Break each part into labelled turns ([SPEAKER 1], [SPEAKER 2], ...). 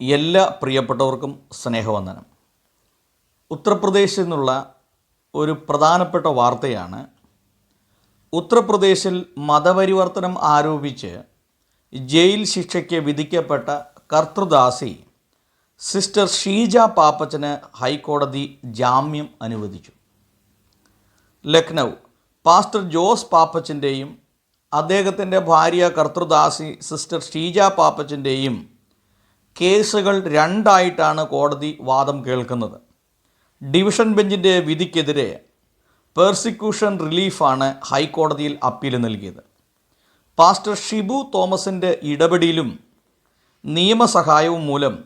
[SPEAKER 1] എല്ലാ പ്രിയപ്പെട്ടവർക്കും സ്നേഹവന്ദനം. ഉത്തർപ്രദേശിൽ നിന്നുള്ള ഒരു പ്രധാനപ്പെട്ട വാർത്തയാണ് ഉത്തർപ്രദേശിൽ മതപരിവർത്തനം ആരോപിച്ച് ജയിൽ ശിക്ഷയ്ക്ക് വിധിക്കപ്പെട്ട കർത്തൃദാസി സിസ്റ്റർ ഷീജ പാപ്പച്ചന് ഹൈക്കോടതി ജാമ്യം അനുവദിച്ചു. ലക്നൗ പാസ്റ്റർ ജോസ് പാപ്പച്ചന്റെയും അദ്ദേഹത്തിന്റെ ഭാര്യ കർത്തൃദാസി സിസ്റ്റർ ഷീജ പാപ്പച്ചന്റെയും കേസുകൾ രണ്ടായിട്ടാണ് കോടതി വാദം കേൾക്കുന്നത്. ഡിവിഷൻ ബെഞ്ചിന്റെ വിധിക്കെതിരെ പേഴ്സിക്യൂഷൻ റിലീഫാണ് ഹൈക്കോടതിയിൽ അപ്പീൽ നൽകിയത്. പാസ്റ്റർ ഷിബു തോമസിന്റെ ഇടപെടലും നിയമസഹായവും മൂലം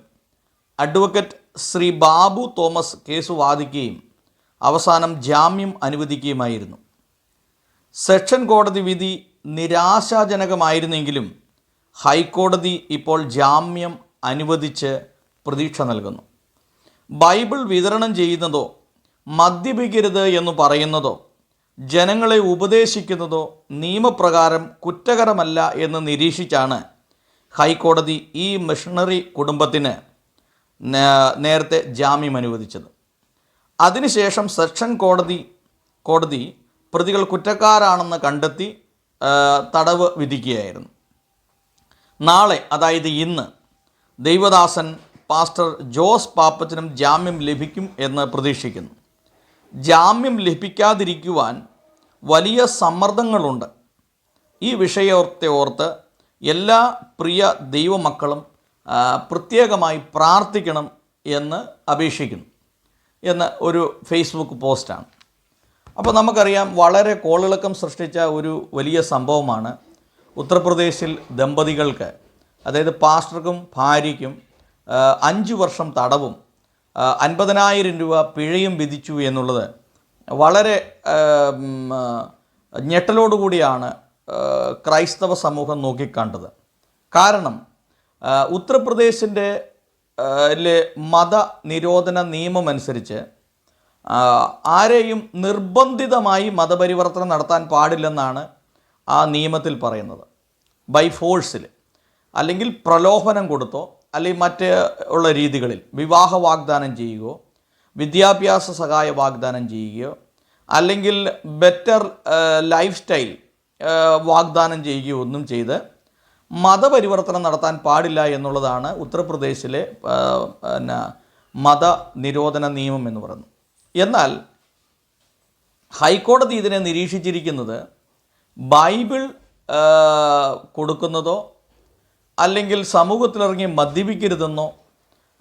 [SPEAKER 1] അഡ്വക്കേറ്റ് ശ്രീ ബാബു തോമസ് കേസ് വാദിക്കുകയും അവസാനം ജാമ്യം അനുവദിക്കുകയുമായിരുന്നു. സെക്ഷൻ കോടതി വിധി നിരാശാജനകമായിരുന്നെങ്കിലും ഹൈക്കോടതി ഇപ്പോൾ ജാമ്യം അനുവദിച്ച് പ്രതീക്ഷ നൽകുന്നു. ബൈബിൾ വിതരണം ചെയ്യുന്നതോ മദ്യപിക്കരുത് എന്ന് പറയുന്നതോ ജനങ്ങളെ ഉപദേശിക്കുന്നതോ നിയമപ്രകാരം കുറ്റകരമല്ല എന്ന് നിരീക്ഷിച്ചാണ് ഹൈക്കോടതി ഈ മിഷണറി കുടുംബത്തിന് നേരത്തെ ജാമ്യം അനുവദിച്ചത്. അതിനുശേഷം സെക്ഷൻ കോടതി കോടതി പ്രതികൾ കുറ്റക്കാരാണെന്ന് കണ്ടെത്തി തടവ് വിധിക്കുകയായിരുന്നു. നാളെ അതായത് ഇന്ന് ദൈവദാസൻ പാസ്റ്റർ ജോസ് പാപ്പച്ചനും ജാമ്യം ലഭിക്കും എന്ന് പ്രതീക്ഷിക്കുന്നു. ജാമ്യം ലഭിക്കാതിരിക്കുവാൻ വലിയ സമ്മർദ്ദങ്ങളുണ്ട്. ഈ വിഷയത്തെ ഓർത്ത് എല്ലാ പ്രിയ ദൈവമക്കളും പ്രത്യേകമായി പ്രാർത്ഥിക്കണം എന്ന് അപേക്ഷിക്കുന്നു. എന്ന് ഒരു ഫേസ്ബുക്ക് പോസ്റ്റാണ്. അപ്പോൾ നമുക്കറിയാം വളരെ കോളിളക്കം സൃഷ്ടിച്ച ഒരു വലിയ സംഭവമാണ് ഉത്തർപ്രദേശിൽ ദമ്പതികൾക്ക് അതായത് പാസ്റ്റർക്കും ഭാര്യയ്ക്കും അഞ്ച് വർഷം തടവും അൻപതിനായിരം രൂപ പിഴയും വിധിച്ചു എന്നുള്ളത് വളരെ ഞെട്ടലോടുകൂടിയാണ് ക്രൈസ്തവ സമൂഹം നോക്കിക്കണ്ടത്. കാരണം ഉത്തർപ്രദേശിന്റെ മത നിരോധന നിയമം അനുസരിച്ച് ആരെയും നിർബന്ധിതമായി മതപരിവർത്തനം നടത്താൻ പാടില്ലെന്നാണ് ആ നിയമത്തിൽ പറയുന്നത്. ബൈ ഫോഴ്സിൽ അല്ലെങ്കിൽ പ്രലോഭനം കൊടുത്തോ അല്ലെങ്കിൽ മറ്റ് ഉള്ള രീതികളിൽ വിവാഹ വാഗ്ദാനം ചെയ്യുകയോ വിദ്യാഭ്യാസ സഹായ വാഗ്ദാനം ചെയ്യുകയോ അല്ലെങ്കിൽ ബെറ്റർ ലൈഫ് സ്റ്റൈൽ വാഗ്ദാനം ചെയ്യുകയോ ഒന്നും ചെയ്ത് മതപരിവർത്തനം നടത്താൻ പാടില്ല എന്നുള്ളതാണ് ഉത്തർപ്രദേശിലെ പിന്നെ മത നിരോധന നിയമം എന്ന് പറയുന്നത്. എന്നാൽ ഹൈക്കോടതി ഇതിനെ നിരീക്ഷിച്ചിരിക്കുന്നത് ബൈബിൾ കൊടുക്കുന്നതോ അല്ലെങ്കിൽ സമൂഹത്തിലിറങ്ങി മദ്യപിക്കരുതെന്നോ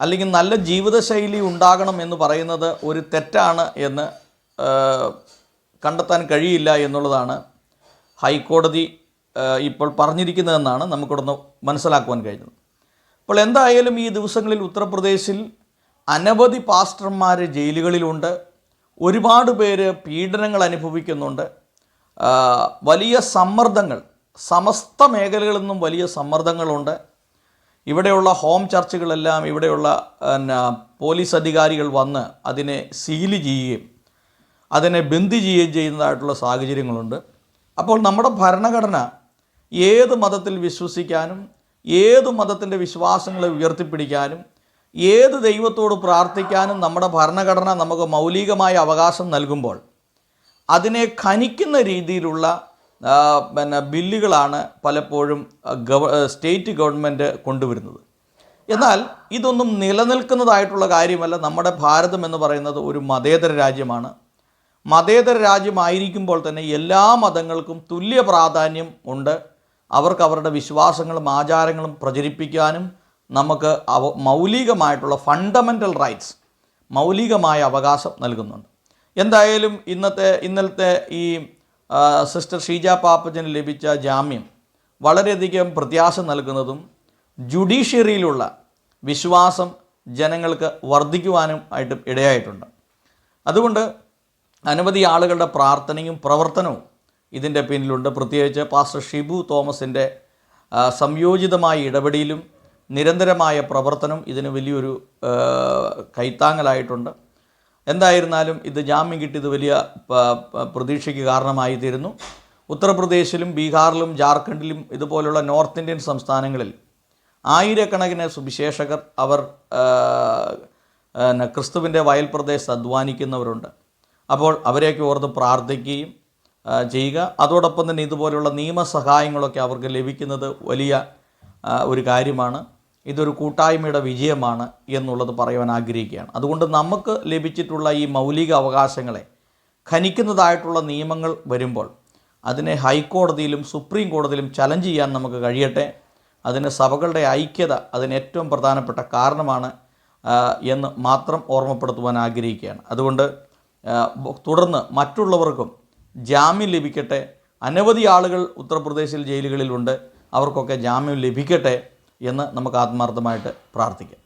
[SPEAKER 1] അല്ലെങ്കിൽ നല്ല ജീവിതശൈലി ഉണ്ടാകണം എന്ന് പറയുന്നത് ഒരു തെറ്റാണ് എന്ന് കണ്ടെത്താൻ കഴിയില്ല എന്നുള്ളതാണ് ഹൈക്കോടതി ഇപ്പോൾ പറഞ്ഞിരിക്കുന്നതെന്നാണ് നമുക്കിവിടുന്ന് മനസ്സിലാക്കുവാൻ കഴിഞ്ഞത്. അപ്പോൾ എന്തായാലും ഈ ദിവസങ്ങളിൽ ഉത്തർപ്രദേശിൽ അനവധി പാസ്റ്റർമാർ ജയിലുകളിലുണ്ട്. ഒരുപാട് പേര് പീഡനങ്ങൾ അനുഭവിക്കുന്നുണ്ട്. വലിയ സമ്മർദ്ദങ്ങൾ സമസ്ത മേഖലകളിൽ നിന്നും വലിയ സമ്മർദ്ദങ്ങളുണ്ട്. ഇവിടെയുള്ള ഹോം ചർച്ചുകളെല്ലാം ഇവിടെയുള്ള പിന്നെ പോലീസ് അധികാരികൾ വന്ന് അതിനെ സീൽ ചെയ്യുകയും അതിനെ ബന്ദ് ചെയ്യുകയും ചെയ്യുന്നതായിട്ടുള്ള സാഹചര്യങ്ങളുണ്ട്. അപ്പോൾ നമ്മുടെ ഭരണഘടന ഏത് മതത്തിൽ വിശ്വസിക്കാനും ഏത് മതത്തിന്റെ വിശ്വാസങ്ങളെ ഉയർത്തിപ്പിടിക്കാനും ഏത് ദൈവത്തോട് പ്രാർത്ഥിക്കാനും നമ്മുടെ ഭരണഘടന നമുക്ക് മൗലികമായ അവകാശം നൽകുമ്പോൾ അതിനെ ഖനിക്കുന്ന രീതിയിലുള്ള പിന്നെ ബില്ലുകളാണ് പലപ്പോഴും ഗവ സ്റ്റേറ്റ് ഗവൺമെന്റ് കൊണ്ടുവരുന്നത്. എന്നാൽ ഇതൊന്നും നിലനിൽക്കുന്നതായിട്ടുള്ള കാര്യമല്ല. നമ്മുടെ ഭാരതം എന്ന് പറയുന്നത് ഒരു മതേതര രാജ്യമാണ്. മതേതര രാജ്യമായിരിക്കുമ്പോൾ തന്നെ എല്ലാ മതങ്ങൾക്കും തുല്യ പ്രാധാന്യം ഉണ്ട്. അവർക്ക് അവരുടെ വിശ്വാസങ്ങളും ആചാരങ്ങളും പ്രചരിപ്പിക്കാനും നമുക്ക് അവ മൗലികമായിട്ടുള്ള ഫണ്ടമെന്റൽ റൈറ്റ്സ് മൗലികമായ അവകാശം നൽകുന്നുണ്ട്. എന്തായാലും ഇന്നത്തെ ഇന്നലത്തെ ഈ സിസ്റ്റർ ഷീജ പാപ്പച്ചന് ലഭിച്ച ജാമ്യം വളരെയധികം പ്രത്യാശ നൽകുന്നതും ജുഡീഷ്യറിയിലുള്ള വിശ്വാസം ജനങ്ങൾക്ക് വർദ്ധിക്കുവാനും ആയിട്ട് ഇടയായിട്ടുണ്ട്. അതുകൊണ്ട് അനവധി ആളുകളുടെ പ്രാർത്ഥനയും പ്രവർത്തനവും ഇതിന്റെ പിന്നിലുണ്ട്. പ്രത്യേകിച്ച് പാസ്റ്റർ ഷിബു തോമസിന്റെ സംയോജിതമായ ഇടപെടലും നിരന്തരമായ പ്രവർത്തനം ഇതിന് വലിയൊരു കൈത്താങ്ങലായിട്ടുണ്ട്. എന്തായിരുന്നാലും ഇത് ജാമ്യം കിട്ടിയത് വലിയ പ്രതീക്ഷയ്ക്ക് കാരണമായി തീരുന്നു ഉത്തർപ്രദേശിലും ബീഹാറിലും ജാർഖണ്ഡിലും ഇതുപോലുള്ള നോർത്ത് ഇന്ത്യൻ സംസ്ഥാനങ്ങളിൽ ആയിരക്കണക്കിന് സുവിശേഷകർ അവർ ക്രിസ്തുവിന്റെ വയൽ പ്രദേശത്ത് അധ്വാനിക്കുന്നവരുണ്ട്. അപ്പോൾ അവരെയൊക്കെ ഓർത്ത് പ്രാർത്ഥിക്കുകയും ചെയ്യുക. അതോടൊപ്പം തന്നെ ഇതുപോലുള്ള നിയമസഹായങ്ങളൊക്കെ അവർക്ക് ലഭിക്കുന്നത് വലിയ ഒരു കാര്യമാണ്. ഇതൊരു കൂട്ടായ്മയുടെ വിജയമാണ് എന്നുള്ളത് പറയുവാൻ ആഗ്രഹിക്കുകയാണ്. അതുകൊണ്ട് നമുക്ക് ലഭിച്ചിട്ടുള്ള ഈ മൗലിക അവകാശങ്ങളെ ഖനിക്കുന്നതായിട്ടുള്ള നിയമങ്ങൾ വരുമ്പോൾ അതിനെ ഹൈക്കോടതിയിലും സുപ്രീം കോടതിയിലും ചലഞ്ച് ചെയ്യാൻ നമുക്ക് കഴിയട്ടെ. അതിന് സഭകളുടെ ഐക്യത അതിന് ഏറ്റവും പ്രധാനപ്പെട്ട കാരണമാണ് എന്ന് മാത്രം ഓർമ്മപ്പെടുത്തുവാൻ ആഗ്രഹിക്കുകയാണ്. അതുകൊണ്ട് തുടർന്ന് മറ്റുള്ളവർക്കും ജാമ്യം ലഭിക്കട്ടെ. അനവധി ആളുകൾ ഉത്തർപ്രദേശിൽ ജയിലുകളിലുണ്ട്. അവർക്കൊക്കെ ജാമ്യം ലഭിക്കട്ടെ. എന്ന് നമുക്ക് ആത്മാർത്ഥമായിട്ട് പ്രാർത്ഥിക്കാം.